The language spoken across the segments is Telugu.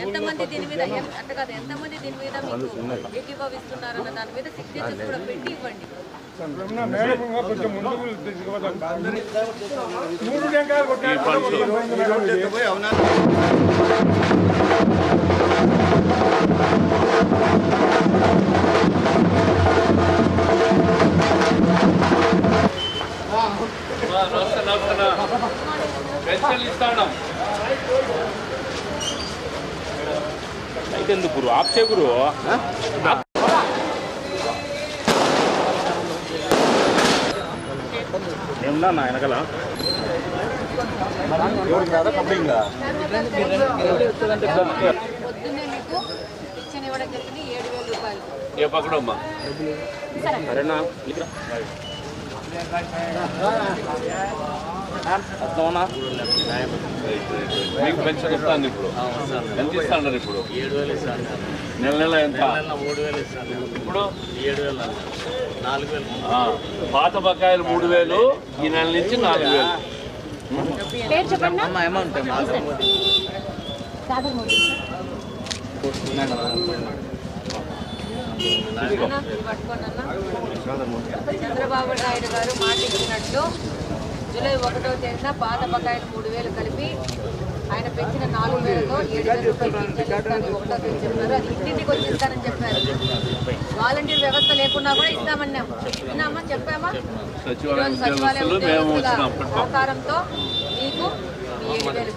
ఎంతమంది దీని మీద అంటే కాదు ఎంతమంది దీని మీద మీకు ఏకీభవిస్తున్నారన్న దాని మీద సిగ్నేచర్స్ కూడా పెట్టి ఇవ్వండి మూడు ఎందుకు గురు? ఆప్ చే గురు ఏమన్నా నా వెనకాల? ఏ పక్కడమ్మా? సరేనా? మీకు పెన్షన్ ఇస్తాను ఇప్పుడు. ఎంత ఇస్తాను ఇప్పుడు? ఏడు వేలు ఇస్తాను నెల నెల ఎంత నెల మూడు వేలు ఇస్తాను ఇప్పుడు ఏడు వేలు నాలుగు వేలు. ఆ, పాత బకాయిలు మూడు వేలు ఈ నెల నుంచి నాలుగు వేలు. అమౌంట్. చంద్రబాబు నాయుడు గారు మాట ఇచ్చినట్లు జూలై ఒకటో తేదీన పాత బకాయిలు మూడు వేలు కలిపి ఆయన పెంచిన నాలుగు వేలతో ఏడు వేల రూపాయలు పింఛన్ ఇస్తానని ఒకటో తేదీ చెప్పారు. అది ఇంటింటికి వచ్చి ఇస్తానని చెప్పారు. వాలంటీర్ వ్యవస్థ లేకున్నా కూడా ఇస్తామన్నాం. విన్నామా చెప్పామా? సచివాలయం ఈరోజు సచివాలయ ఉద్యోగస్తులు సహకారంతో మీకు మీ ఏడు వేలు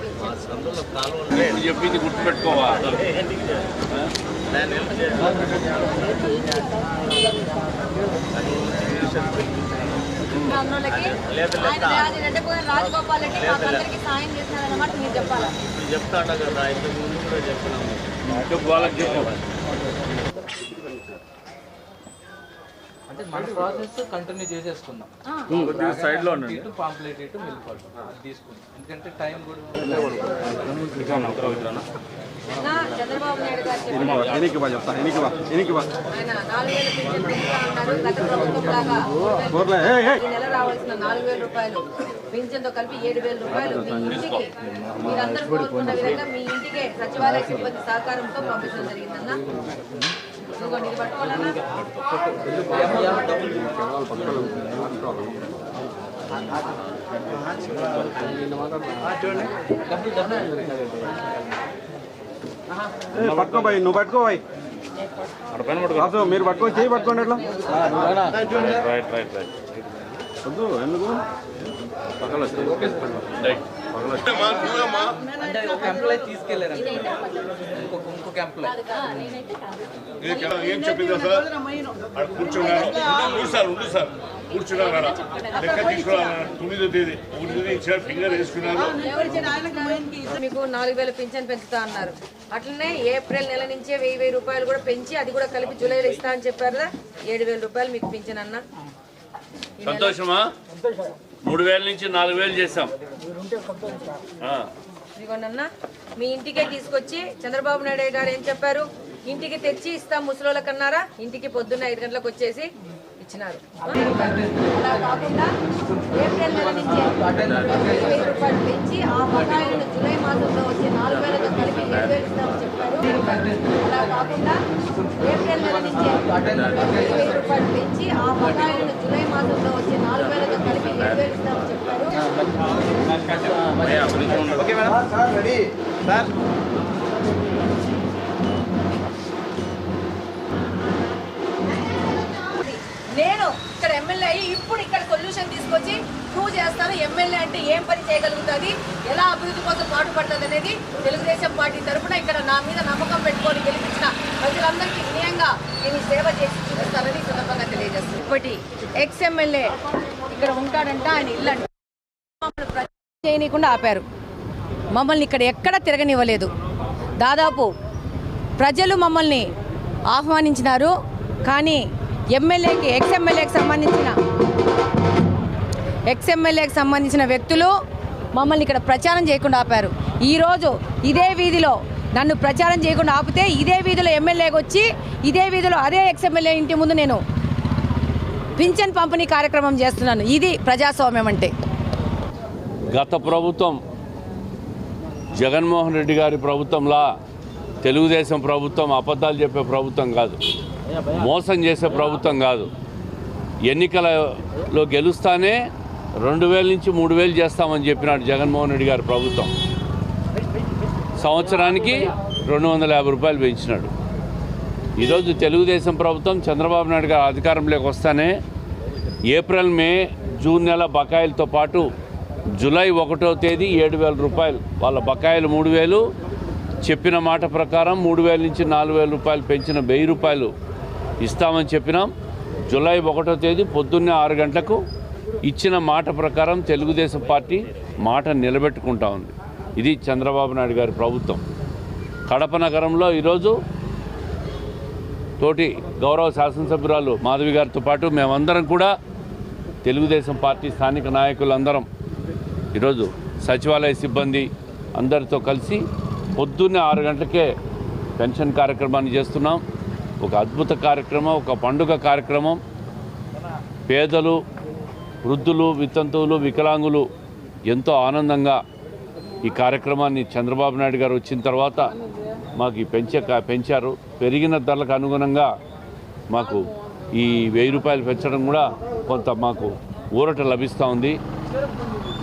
అన్నోళ్ళకి ఆయన రాజగోపాల్ రెడ్డి మాకందరికి సాయం మీరు చెప్పాలా? కదా ఇంతకు ముందు కూడా చెప్పినాము చెప్పు వాళ్ళకి చెప్పు. అంటే మన ప్రాసెస్ కంటిన్యూ చేసేసుకుందాం సైడ్లో ఇటు పాంప్లెట్ ఇటు మిల్క్ తీసుకుందాం ఎందుకంటే టైం కూడా చంద్రబాబు నాయుడు గారు గత ప్రభుత్వం లాగా ఈ నెల రావాల్సిన నాలుగు వేల రూపాయలు పింఛన్తో కలిపి ఏడు వేల రూపాయలు మీ ఇంటికి మీరందరూ కోరుకున్న విధంగా మీ ఇంటికే సచివాలయ సిబ్బంది సహకారంతో పంపించడం జరిగిందన్న. ఇదిగోండి ఇది పట్టుకోవాలన్నా. పట్టుకోబాయి నువ్వు పట్టుకోబాయి రాసు మీరు పట్టుకొని చేయి పట్టుకోండి ఎట్లా? Right right right. వద్దు ఎందుకు? అంటే ఒక ఎంప్లాయ్ తీసుకెళ్ళారు ఇంకొక ఇంకొక ఎంప్లాయ్ ఏం చెప్పిందా సార్? అక్కడ కూర్చున్నాను ఉండు సార్ ఉండు సార్. కూర్చున్నారు ఆడ. లెక్క తీసుకున్నారు తొమ్మిదో తేదీ. ఒకటి తేదీ ఇచ్చారు ఫింగర్ వేసుకున్నారు. మీకు నాలుగు వేల పింఛన్ పెంచుతా అన్నారు. అట్లనే ఏప్రిల్ నెల నుంచే వెయ్యి వెయ్యి రూపాయలు కూడా పెంచి అది కూడా కలిపి జూలైలో ఇస్తా అని చెప్పారు కదా. ఏడు వేల రూపాయలు మీకు పింఛన్ అన్న. సంతోషమా? మూడు వేల నుంచి నాలుగు వేలు చేసాం ఆ. మీ ఇంటికే తీసుకొచ్చి చంద్రబాబు నాయుడు గారు ఏం చెప్పారు? ఇంటికి తెచ్చి ఇస్తాం ముసలోళ్ళకన్నారా ఇంటికి పొద్దున్న ఐదు గంటలకు వచ్చేసి ఇచ్చినారు. అలా కాకుండా ఏప్రిల్ నెల నుంచి వెయ్యి రూపాయలు పెంచి ఆ బకాయిలను జూలై మాసంలో వచ్చే నాలుగు వేలతో కలిపి ఏడు వేలు ఇస్తామని చెప్పారు. అలా కాకుండా ఏప్రిల్ నెల నుంచి వెయ్యి వెయ్యి రూపాయలు పెంచి ఆ బకాయిలను జూలై మాసంలో వచ్చే నాలుగు వేలతో కలిపి ఏడు వేలు ఇస్తామని చెప్పారు. Okay madam. Sir ready sir. నేను ఇక్కడ ఎమ్మెల్యే అయ్యి ఇప్పుడు ఇక్కడ సొల్యూషన్ తీసుకొచ్చి ప్రూవ్ చేస్తాను. ఎమ్మెల్యే అంటే ఏం పని చేయగలుగుతుంది? ఎలా అభివృద్ధి కోసం పాటుపడుతుంది అనేది తెలుగుదేశం పార్టీ తరఫున ఇక్కడ నా మీద నమ్మకం పెట్టుకొని గెలిపించిన ప్రజలందరికీ వినయంగా నేను సేవ చేసి చూపిస్తానని సందర్భంగా తెలియజేస్తాను ఇప్పటి ఎక్స్ ఎమ్మెల్యే ఇక్కడ ఉంటాడంట ఆయన ఇల్లు చేయనీయకుండా ఆపారు. మమ్మల్ని ఇక్కడ ఎక్కడ తిరగనివ్వలేదు. దాదాపు ప్రజలు మమ్మల్ని ఆహ్వానించినారు. కానీ ఎమ్మెల్యేకి ఎక్స్ ఎమ్మెల్యేకి సంబంధించిన ఎక్స్ఎమ్మెల్యేకి సంబంధించిన వ్యక్తులు మమ్మల్ని ఇక్కడ ప్రచారం చేయకుండా ఆపారు. ఈరోజు ఇదే వీధిలో నన్ను ప్రచారం చేయకుండా ఆపితే ఇదే వీధిలో ఎమ్మెల్యేకి వచ్చి ఇదే వీధిలో అదే ఎక్స్ఎమ్మెల్యే ఇంటి ముందు నేను పింఛన్ పంపిణీ కార్యక్రమం చేస్తున్నాను. ఇది ప్రజాస్వామ్యం అంటే. గత ప్రభుత్వం జగన్మోహన్ రెడ్డి గారి ప్రభుత్వంలా తెలుగుదేశం ప్రభుత్వం అబద్ధాలు చెప్పే ప్రభుత్వం కాదు. మోసం చేసే ప్రభుత్వం కాదు. ఎన్నికలలో గెలుస్తానే రెండు వేల నుంచి మూడు వేలు చేస్తామని చెప్పినాడు జగన్మోహన్ రెడ్డి గారి ప్రభుత్వం. సంవత్సరానికి రెండు వందల యాభై రూపాయలు పెంచినాడు. ఈరోజు తెలుగుదేశం ప్రభుత్వం చంద్రబాబు నాయుడు గారు అధికారంలోకి వస్తానే ఏప్రిల్ మే జూన్ నెల బకాయిలతో పాటు జూలై ఒకటో తేదీ ఏడు వేల రూపాయలు. వాళ్ళ బకాయిలు మూడు వేలు. చెప్పిన మాట ప్రకారం మూడు వేల నుంచి నాలుగు వేల రూపాయలు పెంచిన వెయ్యి రూపాయలు ఇస్తామని చెప్పినాం. జూలై ఒకటో తేదీ పొద్దున్నే ఆరు గంటలకు ఇచ్చిన మాట ప్రకారం తెలుగుదేశం పార్టీ మాట నిలబెట్టుకుంటా ఉంది. ఇది చంద్రబాబు నాయుడు గారి ప్రభుత్వం. కడప నగరంలో ఈరోజు తోటి గౌరవ శాసనసభ్యురాలు మాధవి గారితో పాటు మేమందరం కూడా తెలుగుదేశం పార్టీ స్థానిక నాయకులందరం ఈరోజు సచివాలయ సిబ్బంది అందరితో కలిసి పొద్దున్నే ఆరు గంటలకే పెన్షన్ కార్యక్రమాన్ని చేస్తున్నాం. ఒక అద్భుత కార్యక్రమం ఒక పండుగ కార్యక్రమం. పేదలు వృద్ధులు వితంతువులు వికలాంగులు ఎంతో ఆనందంగా ఈ కార్యక్రమాన్ని చంద్రబాబు నాయుడు గారు వచ్చిన తర్వాత మాకు ఈ పెంచే పెంచారు. పెరిగిన ధరలకు అనుగుణంగా మాకు ఈ వెయ్యి రూపాయలు పెంచడం కూడా కొంత మాకు ఊరట లభిస్తూ ఉంది.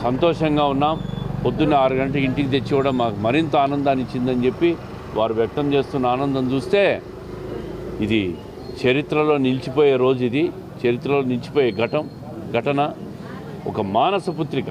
సంతోషంగా ఉన్నాం. పొద్దున్న ఆరు గంటలకు ఇంటికి తెచ్చి కూడా మాకు మరింత ఆనందాన్ని ఇచ్చిందని చెప్పి వారు వ్యక్తం చేస్తున్న ఆనందం చూస్తే ఇది చరిత్రలో నిలిచిపోయే రోజు ఇది. చరిత్రలో నిలిచిపోయే ఘటం. ఘటన ఒక మానస పుత్రిక.